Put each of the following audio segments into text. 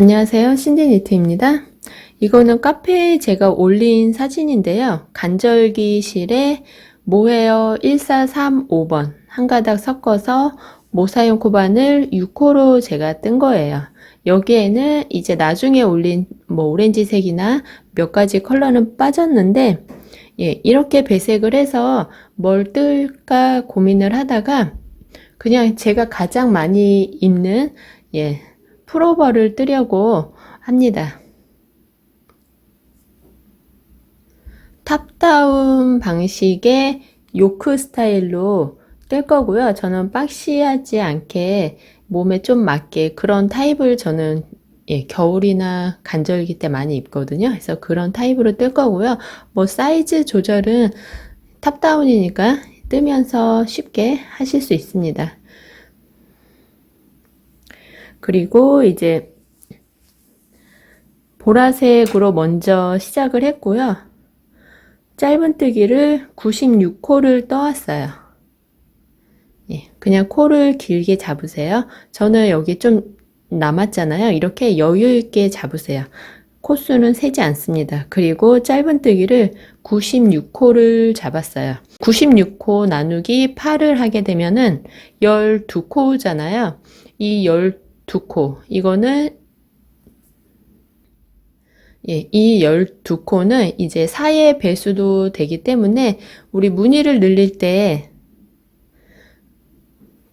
안녕하세요. 신디니트입니다. 이거는 카페에 제가 올린 사진인데요. 간절기실에 모헤어 1435번 한 가닥 섞어서 모사용 코바늘 6호로 제가 뜬 거예요. 여기에는 이제 나중에 올린 뭐 오렌지색이나 몇 가지 컬러는 빠졌는데 예, 이렇게 배색을 해서 뭘 뜰까 고민을 하다가 그냥 제가 가장 많이 입는 예, 프로버를 뜨려고 합니다. 탑다운 방식의 요크 스타일로 뜰 거고요. 저는 박시하지 않게 몸에 좀 맞게 그런 타입을 저는 예, 겨울이나 간절기 때 많이 입거든요. 그래서 그런 타입으로 뜰 거고요. 뭐 사이즈 조절은 탑다운이니까 뜨면서 쉽게 하실 수 있습니다. 그리고 이제 보라색으로 먼저 시작을 했고요. 짧은뜨기를 96호를 떠왔어요. 예, 그냥 코를 길게 잡으세요. 저는 여기 좀 남았잖아요. 이렇게 여유 있게 잡으세요. 코수는 세지 않습니다. 그리고 짧은뜨기를 96호를 잡았어요. 96호 나누기 8을 하게 되면은 12코잖아요. 이 12 코, 이거는 예, 이 12코는 이제 사의 배수도 되기 때문에 우리 무늬를 늘릴 때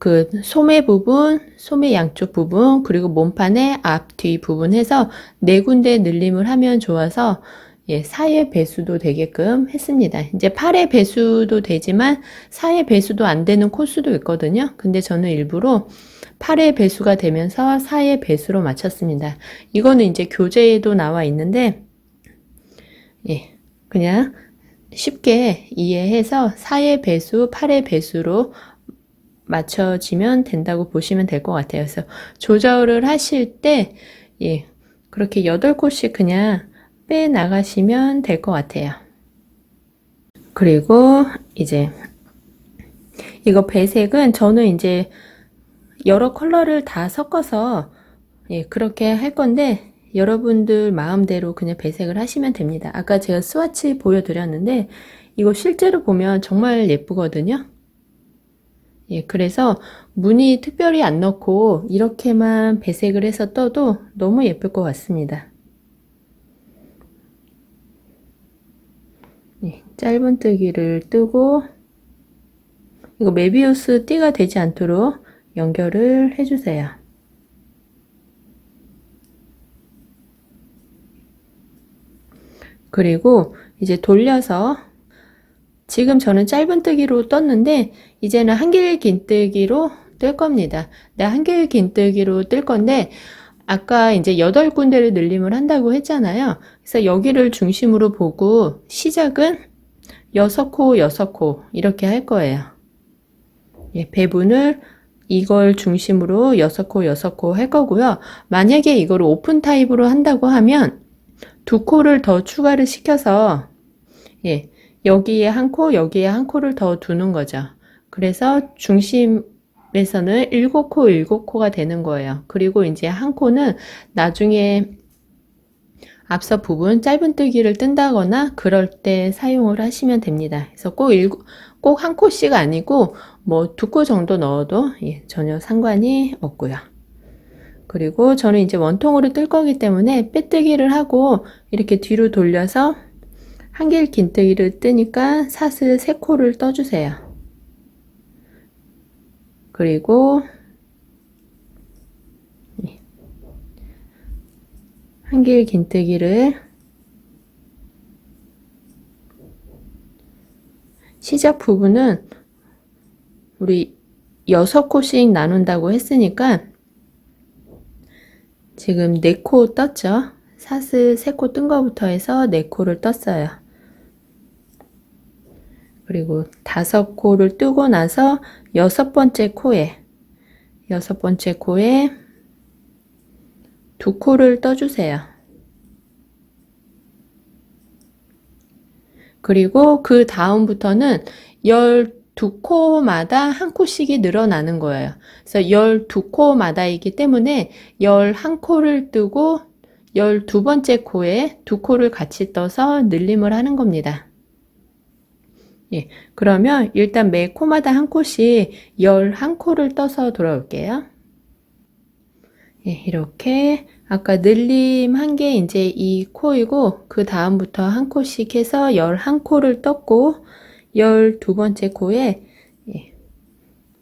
그 소매 부분, 소매 양쪽 부분, 그리고 몸판의 앞, 뒤 부분 해서 네 군데 늘림을 하면 좋아서 예, 사의 배수도 되게끔 했습니다. 이제 팔의 배수도 되지만 사의 배수도 안 되는 코스도 있거든요. 근데 저는 일부러 8의 배수가 되면서 4의 배수로 맞췄습니다. 이거는 이제 교재에도 나와 있는데, 예, 그냥 쉽게 이해해서 4의 배수, 8의 배수로 맞춰지면 된다고 보시면 될 것 같아요. 그래서 조절을 하실 때, 예, 그렇게 8코씩 그냥 빼 나가시면 될 것 같아요. 그리고 이제 이거 배색은 저는 이제 여러 컬러를 다 섞어서 예, 그렇게 할 건데 여러분들 마음대로 그냥 배색을 하시면 됩니다. 아까 제가 스와치 보여드렸는데 이거 실제로 보면 정말 예쁘거든요. 예, 그래서 무늬 특별히 안 넣고 이렇게만 배색을 해서 떠도 너무 예쁠 것 같습니다. 예, 짧은 뜨기를 뜨고 이거 메비우스 띠가 되지 않도록 연결을 해주세요. 그리고 이제 돌려서 지금 저는 짧은뜨기로 떴는데 이제는 한길 긴뜨기로 뜰 겁니다. 네, 한길 긴뜨기로 뜰 건데 아까 이제 여덟 군데를 늘림을 한다고 했잖아요. 그래서 여기를 중심으로 보고 시작은 여섯 코, 여섯 코 이렇게 할 거예요. 예, 배분을 이걸 중심으로 6코 6코 할 거고요. 만약에 이걸 오픈 타입으로 한다고 하면 두 코를 더 추가를 시켜서 예, 여기에 한 코, 여기에 한 코를 더 두는 거죠. 그래서 중심에서는 7코, 7코가 되는 거예요. 그리고 이제 한 코는 나중에 앞서 부분 짧은뜨기를 뜬다거나 그럴 때 사용을 하시면 됩니다. 그래서 꼭, 꼭 한 코씩 아니고 뭐 두 코 정도 넣어도 예, 전혀 상관이 없고요. 그리고 저는 이제 원통으로 뜰 거기 때문에 빼뜨기를 하고 이렇게 뒤로 돌려서 한길 긴뜨기를 뜨니까 사슬 세 코를 떠주세요. 그리고 예, 한길 긴뜨기를 시작 부분은 우리 여섯 코씩 나눈다고 했으니까 지금 네 코 떴죠? 사슬 세 코 뜬 거부터 해서 네 코를 떴어요. 그리고 다섯 코를 뜨고 나서 여섯 번째 코에 여섯 번째 코에 두 코를 떠주세요. 그리고 그 다음부터는 열두 코마다 한 코씩이 늘어나는 거예요. 그래서 12코마다이기 때문에 11코를 뜨고 12번째 코에 두 코를 같이 떠서 늘림을 하는 겁니다. 예, 그러면 일단 매 코마다 한 코씩 11코를 떠서 돌아올게요. 예, 이렇게 아까 늘림 한게 이제 이 코이고 그 다음부터 한 코씩 해서 11코를 떴고 12번째 코에 예,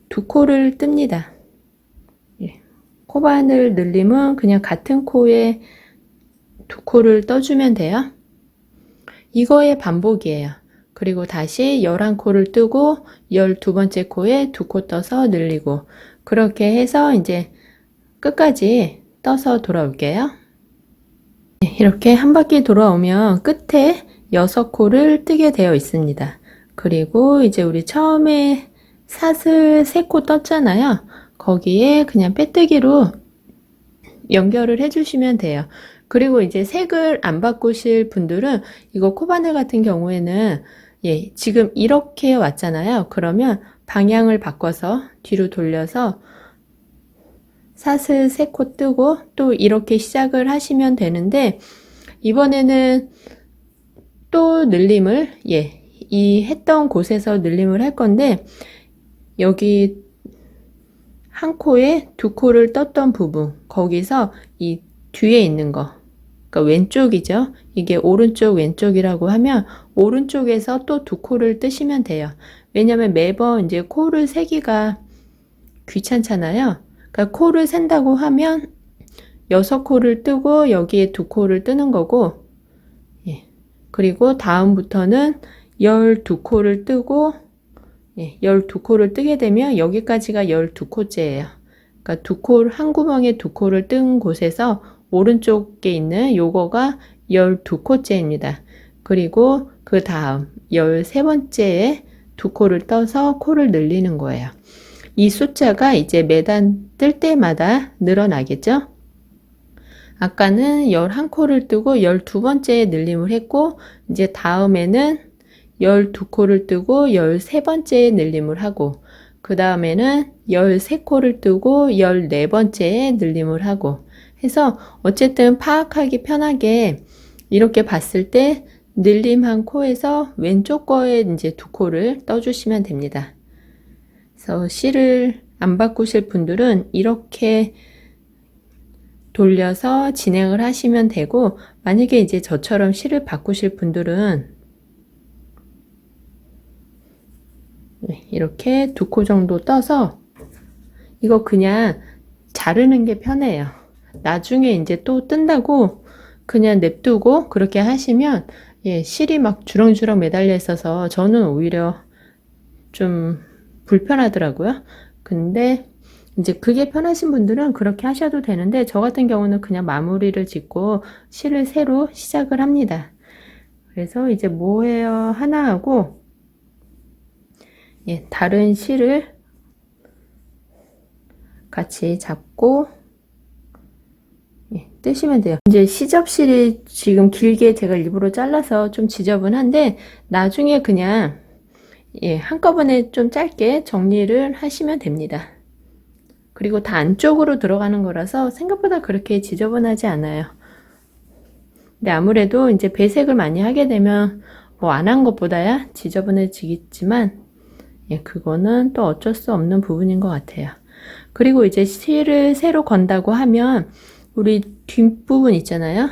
두 코를 뜹니다. 예, 코바늘 늘림은 그냥 같은 코에 두 코를 떠주면 돼요. 이거의 반복이에요. 그리고 다시 11코를 뜨고 12번째 코에 두 코 떠서 늘리고 그렇게 해서 이제 끝까지 떠서 돌아올게요. 네, 이렇게 한 바퀴 돌아오면 끝에 6코를 뜨게 되어 있습니다. 그리고 이제 우리 처음에 사슬 3코 떴잖아요. 거기에 그냥 빼뜨기로 연결을 해주시면 돼요. 그리고 이제 색을 안 바꾸실 분들은 이거 코바늘 같은 경우에는 예, 지금 이렇게 왔잖아요. 그러면 방향을 바꿔서 뒤로 돌려서 사슬 3코 뜨고 또 이렇게 시작을 하시면 되는데 이번에는 또 늘림을 예, 이 했던 곳에서 늘림을 할 건데 여기 한 코에 두 코를 떴던 부분 거기서 이 뒤에 있는 거 그러니까 왼쪽이죠. 이게 오른쪽 왼쪽이라고 하면 오른쪽에서 또 두 코를 뜨시면 돼요. 왜냐면 매번 이제 코를 세기가 귀찮잖아요. 그러니까 코를 센다고 하면 여섯 코를 뜨고 여기에 두 코를 뜨는 거고 예. 그리고 다음부터는 12코를 뜨고 예, 12코를 뜨게 되면 여기까지가 12코째예요. 그러니까 두 코, 한 구멍에 두 코를 뜬 곳에서 오른쪽에 있는 요거가 12코째입니다. 그리고 그 다음 13번째에 두 코를 떠서 코를 늘리는 거예요. 이 숫자가 이제 매단 뜰 때마다 늘어나겠죠? 아까는 11코를 뜨고 12번째에 늘림을 했고 이제 다음에는 12코를 뜨고 13번째에 늘림을 하고 그 다음에는 13코를 뜨고 14번째에 늘림을 하고 해서 어쨌든 파악하기 편하게 이렇게 봤을 때 늘림 한 코에서 왼쪽 거에 이제 두 코를 떠주시면 됩니다. 그래서 실을 안 바꾸실 분들은 이렇게 돌려서 진행을 하시면 되고 만약에 이제 저처럼 실을 바꾸실 분들은 네, 이렇게 두 코 정도 떠서 이거 그냥 자르는 게 편해요. 나중에 이제 또 뜬다고 그냥 냅두고 그렇게 하시면 예, 실이 막 주렁주렁 매달려 있어서 저는 오히려 좀 불편하더라고요. 근데 이제 그게 편하신 분들은 그렇게 하셔도 되는데 저 같은 경우는 그냥 마무리를 짓고 실을 새로 시작을 합니다. 그래서 이제 모헤어 하나 하고 예, 다른 실을 같이 잡고 예, 뜨시면 돼요. 이제 시접실이 지금 길게 제가 일부러 잘라서 좀 지저분한데 나중에 그냥 예, 한꺼번에 좀 짧게 정리를 하시면 됩니다. 그리고 다 안쪽으로 들어가는 거라서 생각보다 그렇게 지저분하지 않아요. 근데 아무래도 이제 배색을 많이 하게 되면 뭐 안 한 것보다야 지저분해지겠지만 예, 그거는 또 어쩔 수 없는 부분인 것 같아요. 그리고 이제 실을 새로 건다고 하면 우리 뒷부분 있잖아요.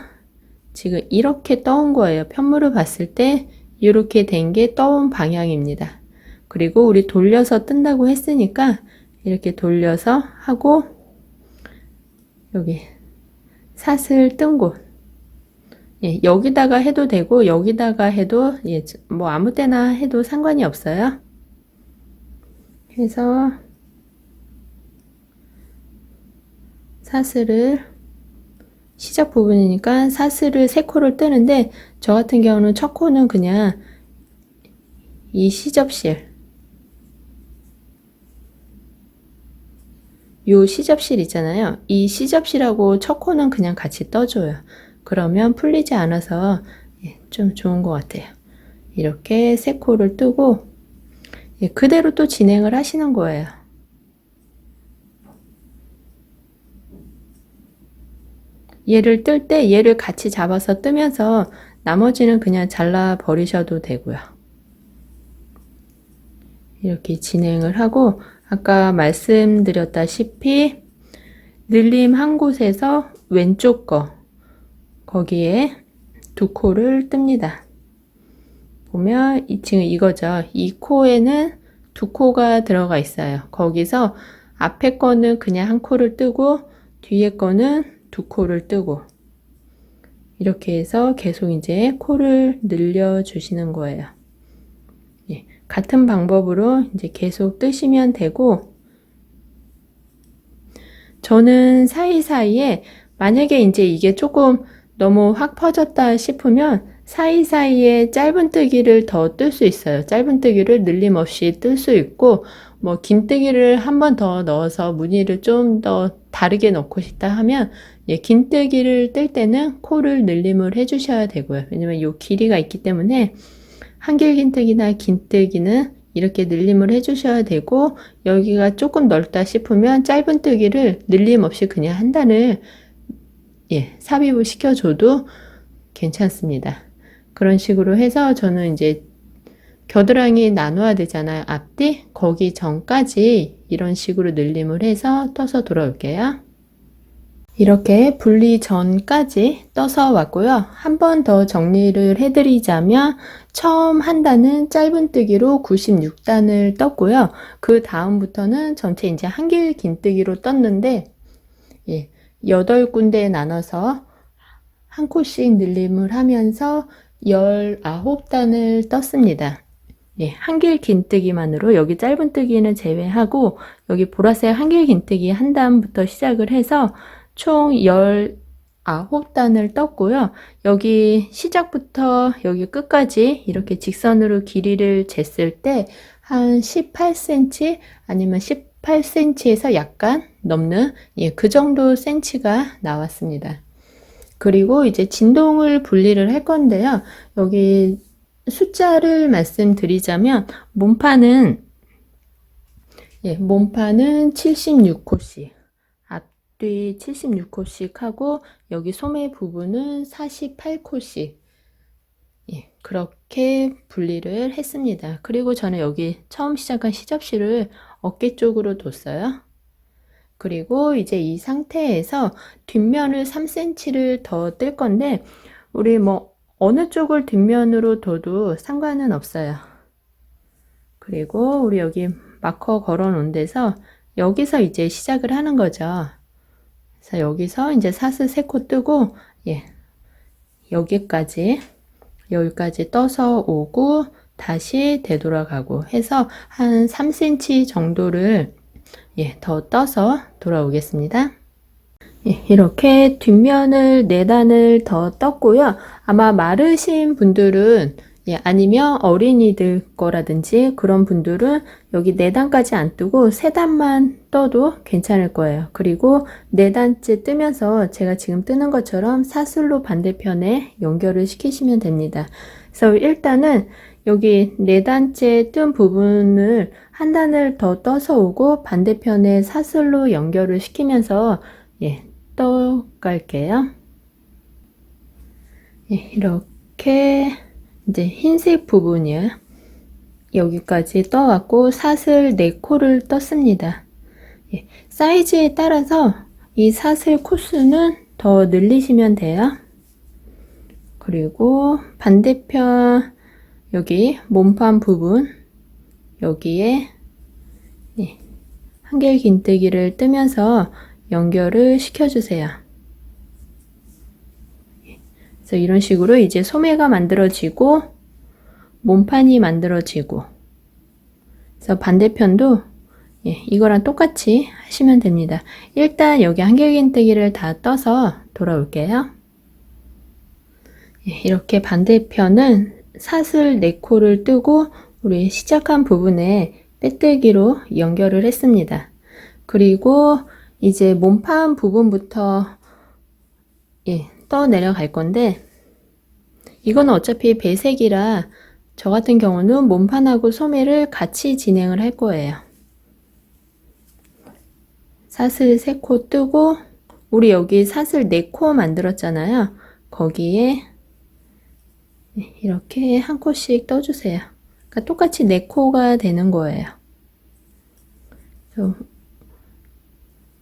지금 이렇게 떠온 거예요. 편물을 봤을 때 이렇게 된 게 떠온 방향입니다. 그리고 우리 돌려서 뜬다고 했으니까 이렇게 돌려서 하고 여기 사슬 뜬 곳. 예, 여기다가 해도 되고 여기다가 해도 예, 뭐 아무 때나 해도 상관이 없어요. 해서 사슬을 시작 부분이니까 사슬을 세 코를 뜨는데 저 같은 경우는 첫 코는 그냥 이 시접실 요 시접실 있잖아요. 이 시접실하고 첫 코는 그냥 같이 떠줘요. 그러면 풀리지 않아서 예, 좀 좋은 것 같아요. 이렇게 세 코를 뜨고 예, 그대로 또 진행을 하시는 거예요. 얘를 뜰 때 얘를 같이 잡아서 뜨면서 나머지는 그냥 잘라 버리셔도 되고요. 이렇게 진행을 하고 아까 말씀드렸다시피 늘림 한 곳에서 왼쪽 거 거기에 두 코를 뜹니다. 보면 이 지금 이거죠. 이 코에는 두 코가 들어가 있어요. 거기서 앞에 거는 그냥 한 코를 뜨고 뒤에 거는 두 코를 뜨고 이렇게 해서 계속 이제 코를 늘려 주시는 거예요. 예, 같은 방법으로 이제 계속 뜨시면 되고 저는 사이사이에 만약에 이제 이게 조금 너무 확 퍼졌다 싶으면 사이사이에 짧은 뜨기를 더 뜰 수 있어요. 짧은 뜨기를 늘림없이 뜰 수 있고 뭐 긴뜨기를 한 번 더 넣어서 무늬를 좀 더 다르게 넣고 싶다 하면 예, 긴뜨기를 뜰 때는 코를 늘림을 해주셔야 되고요. 왜냐면 이 길이가 있기 때문에 한길 긴뜨기나 긴뜨기는 이렇게 늘림을 해주셔야 되고 여기가 조금 넓다 싶으면 짧은 뜨기를 늘림 없이 그냥 한 단을 예, 삽입을 시켜줘도 괜찮습니다. 그런 식으로 해서 저는 이제 겨드랑이 나눠야 되잖아요. 앞뒤 거기 전까지 이런 식으로 늘림을 해서 떠서 돌아올게요. 이렇게 분리 전까지 떠서 왔고요. 한 번 더 정리를 해드리자면 처음 한 단은 짧은뜨기로 96단을 떴고요. 그 다음부터는 전체 이제 한길 긴뜨기로 떴는데 예, 8군데에 나눠서 한 코씩 늘림을 하면서 19단을 떴습니다. 예, 한길 긴뜨기만으로 여기 짧은 뜨기는 제외하고 여기 보라색 한길 긴뜨기 한 단부터 시작을 해서 총 19단을 떴고요. 여기 시작부터 여기 끝까지 이렇게 직선으로 길이를 쟀을 때 한 18cm 아니면 18cm에서 약간 넘는 예, 그 정도 센치가 나왔습니다. 그리고 이제 진동을 분리를 할 건데요. 여기 숫자를 말씀드리자면 몸판은 예, 몸판은 76코씩 앞뒤 76코씩 하고 여기 소매 부분은 48코씩 예, 그렇게 분리를 했습니다. 그리고 저는 여기 처음 시작한 시접실을 어깨 쪽으로 뒀어요. 그리고 이제 이 상태에서 뒷면을 3cm를 더 뜰 건데 우리 뭐 어느 쪽을 뒷면으로 둬도 상관은 없어요. 그리고 우리 여기 마커 걸어 놓은 데서 여기서 이제 시작을 하는 거죠. 그래서 여기서 이제 사슬 3코 뜨고 예. 여기까지 여기까지 떠서 오고 다시 되돌아가고 해서 한 3cm 정도를 예, 더 떠서 돌아오겠습니다. 예, 이렇게 뒷면을 4단을 더 떴고요. 아마 마르신 분들은 예, 아니면 어린이들 거라든지 그런 분들은 여기 4단까지 안 뜨고 3단만 떠도 괜찮을 거예요. 그리고 4단째 뜨면서 제가 지금 뜨는 것처럼 사슬로 반대편에 연결을 시키시면 됩니다. 그래서 일단은 여기 4단째 뜬 부분을 한 단을 더 떠서 오고 반대편에 사슬로 연결을 시키면서 예, 떠 갈게요. 예, 이렇게 이제 흰색 부분이요. 여기까지 떠왔고 사슬 4코를 떴습니다. 예, 사이즈에 따라서 이 사슬 코수는 더 늘리시면 돼요. 그리고 반대편 여기 몸판 부분 여기에 예, 한길 긴뜨기를 뜨면서 연결을 시켜주세요. 그래서 이런 식으로 이제 소매가 만들어지고 몸판이 만들어지고 그래서 반대편도 예, 이거랑 똑같이 하시면 됩니다. 일단 여기 한길긴뜨기를 다 떠서 돌아올게요. 예, 이렇게 반대편은 사슬 4코를 뜨고 우리 시작한 부분에 빼뜨기로 연결을 했습니다. 그리고 이제 몸판 부분부터 예, 떠 내려갈 건데 이거는 어차피 배색이라 저 같은 경우는 몸판하고 소매를 같이 진행을 할 거예요. 사슬 3코 뜨고 우리 여기 사슬 4코 만들었잖아요. 거기에 이렇게 한 코씩 떠주세요. 그러니까 똑같이 4코가 되는 거예요.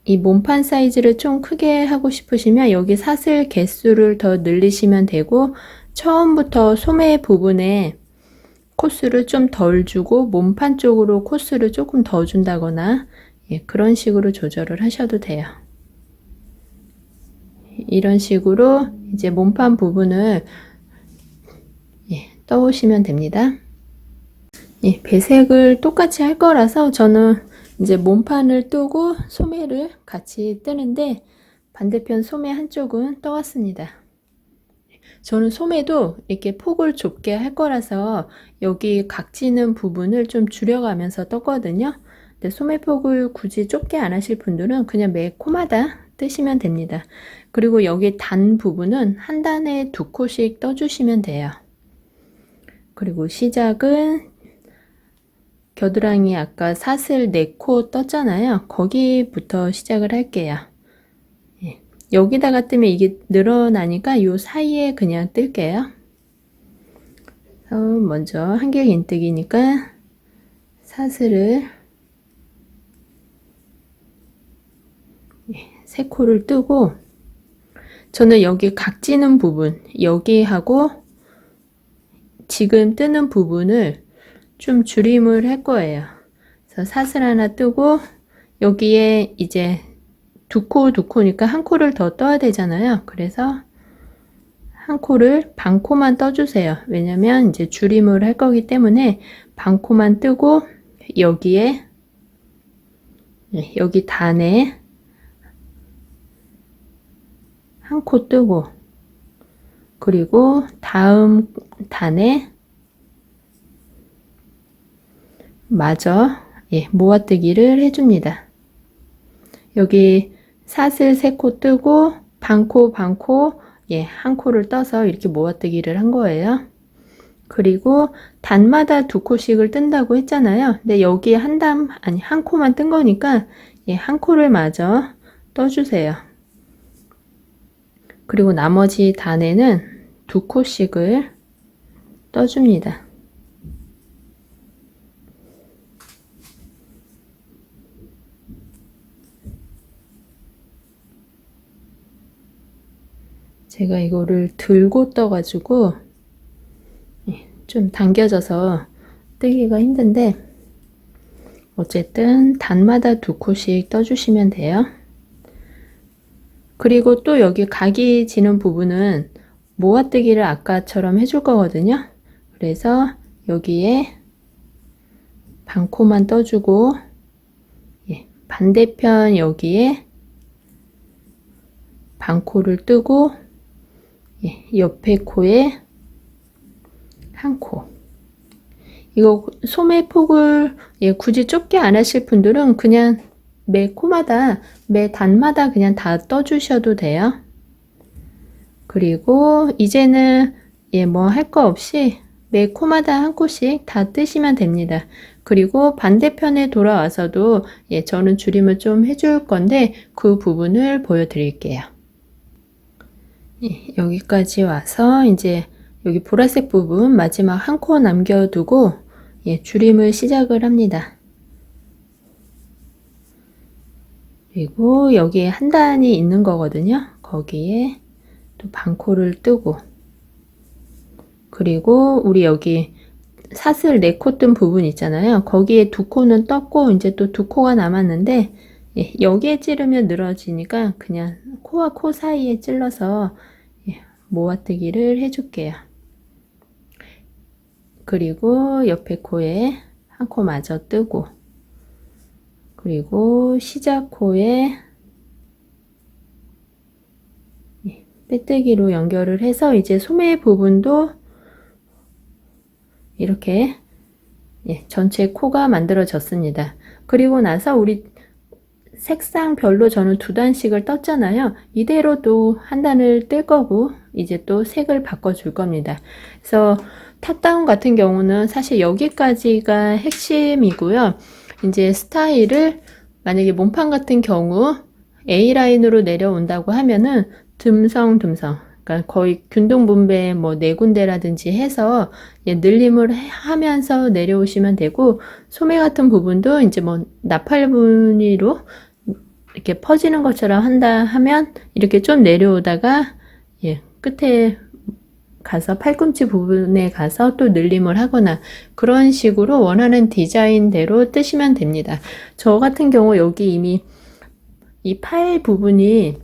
이 몸판 사이즈를 좀 크게 하고 싶으시면 여기 사슬 개수를 더 늘리시면 되고 처음부터 소매 부분에 코스를 좀 덜 주고 몸판 쪽으로 코스를 조금 더 준다거나 예, 그런 식으로 조절을 하셔도 돼요. 이런 식으로 이제 몸판 부분을 예, 떠오시면 됩니다. 예, 배색을 똑같이 할 거라서 저는 이제 몸판을 뜨고 소매를 같이 뜨는데 반대편 소매 한쪽은 떠왔습니다. 저는 소매도 이렇게 폭을 좁게 할 거라서 여기 각지는 부분을 좀 줄여가면서 떴거든요. 근데 소매폭을 굳이 좁게 안 하실 분들은 그냥 매 코마다 뜨시면 됩니다. 그리고 여기 단 부분은 한 단에 두 코씩 떠주시면 돼요. 그리고 시작은 겨드랑이 아까 사슬 4코 떴잖아요. 거기부터 시작을 할게요. 예. 여기다가 뜨면 이게 늘어나니까 요 사이에 그냥 뜰게요. 어, 먼저 한길 긴뜨기니까 사슬을 예, 세 코를 뜨고 저는 여기 각지는 부분 여기하고 지금 뜨는 부분을 좀 줄임을 할 거예요. 그래서 사슬 하나 뜨고 여기에 이제 두 코, 두 코니까 한 코를 더 떠야 되잖아요. 그래서 한 코를 반 코만 떠주세요. 왜냐면 이제 줄임을 할 거기 때문에 반 코만 뜨고 여기에 네, 여기 단에 한 코 뜨고 그리고 다음 단에 마저 예, 모아뜨기를 해줍니다. 여기 사슬 세 코 뜨고 반코 반코 예, 한 코를 떠서 이렇게 모아뜨기를 한 거예요. 그리고 단마다 두 코씩을 뜬다고 했잖아요. 근데 여기에 한 담, 아니, 한 코만 뜬 거니까, 예, 한 코를 마저 떠주세요. 그리고 나머지 단에는 두 코씩을 떠줍니다. 제가 이거를 들고 떠가지고 예, 좀 당겨져서 뜨기가 힘든데 어쨌든 단마다 두 코씩 떠주시면 돼요. 그리고 또 여기 각이 지는 부분은 모아뜨기를 아까처럼 해줄 거거든요. 그래서 여기에 반코만 떠주고 예, 반대편 여기에 반코를 뜨고 예, 옆에 코에 한 코. 이거 소매 폭을 예, 굳이 좁게 안 하실 분들은 그냥 매 코마다 매 단마다 그냥 다 떠주셔도 돼요. 그리고 이제는 예, 뭐 할 거 없이 매 코마다 한 코씩 다 뜨시면 됩니다. 그리고 반대편에 돌아와서도 예, 저는 줄임을 좀 해줄 건데 그 부분을 보여드릴게요. 예, 여기까지 와서 이제 여기 보라색 부분 마지막 한 코 남겨두고 예, 줄임을 시작을 합니다. 그리고 여기에 한 단이 있는 거거든요. 거기에 또 반코를 뜨고 그리고 우리 여기 사슬 네 코 뜬 부분 있잖아요. 거기에 두 코는 떴고 이제 또 두 코가 남았는데 예, 여기에 찌르면 늘어지니까 그냥 코와 코 사이에 찔러서 예, 모아뜨기를 해줄게요. 그리고 옆에 코에 한 코 마저 뜨고 그리고 시작 코에 예, 빼뜨기로 연결을 해서 이제 소매 부분도 이렇게 예, 전체 코가 만들어졌습니다. 그리고 나서 우리 색상별로 저는 두 단씩을 떴잖아요. 이대로 또한 단을 뜰 거고 이제 또 색을 바꿔 줄 겁니다. 그래서 탑다운 같은 경우는 사실 여기까지가 핵심이고요. 이제 스타일을 만약에 몸판 같은 경우 A라인으로 내려온다고 하면은 듬성듬성 그러니까 거의 균등 분배 뭐 네 군데라든지 해서 예, 늘림을 해- 하면서 내려오시면 되고 소매 같은 부분도 이제 뭐 나팔 무늬로 이렇게 퍼지는 것처럼 한다 하면 이렇게 좀 내려오다가 예, 끝에 가서 팔꿈치 부분에 가서 또 늘림을 하거나 그런 식으로 원하는 디자인대로 뜨시면 됩니다. 저 같은 경우 여기 이미 이 팔 부분이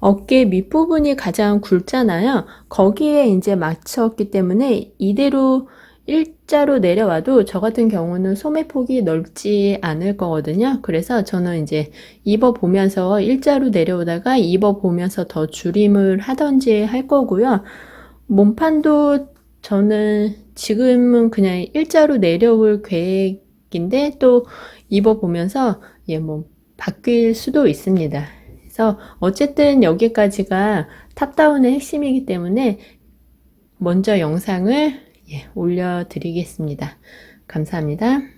어깨 밑부분이 가장 굵잖아요. 거기에 이제 맞췄기 때문에 이대로 일자로 내려와도 저 같은 경우는 소매폭이 넓지 않을 거거든요. 그래서 저는 이제 입어 보면서 일자로 내려오다가 입어 보면서 더 줄임을 하던지 할 거고요. 몸판도 저는 지금은 그냥 일자로 내려올 계획인데 또 입어 보면서 예, 뭐 바뀔 수도 있습니다. 그래서 어쨌든 여기까지가 탑다운의 핵심이기 때문에 먼저 영상을 예, 올려드리겠습니다. 감사합니다.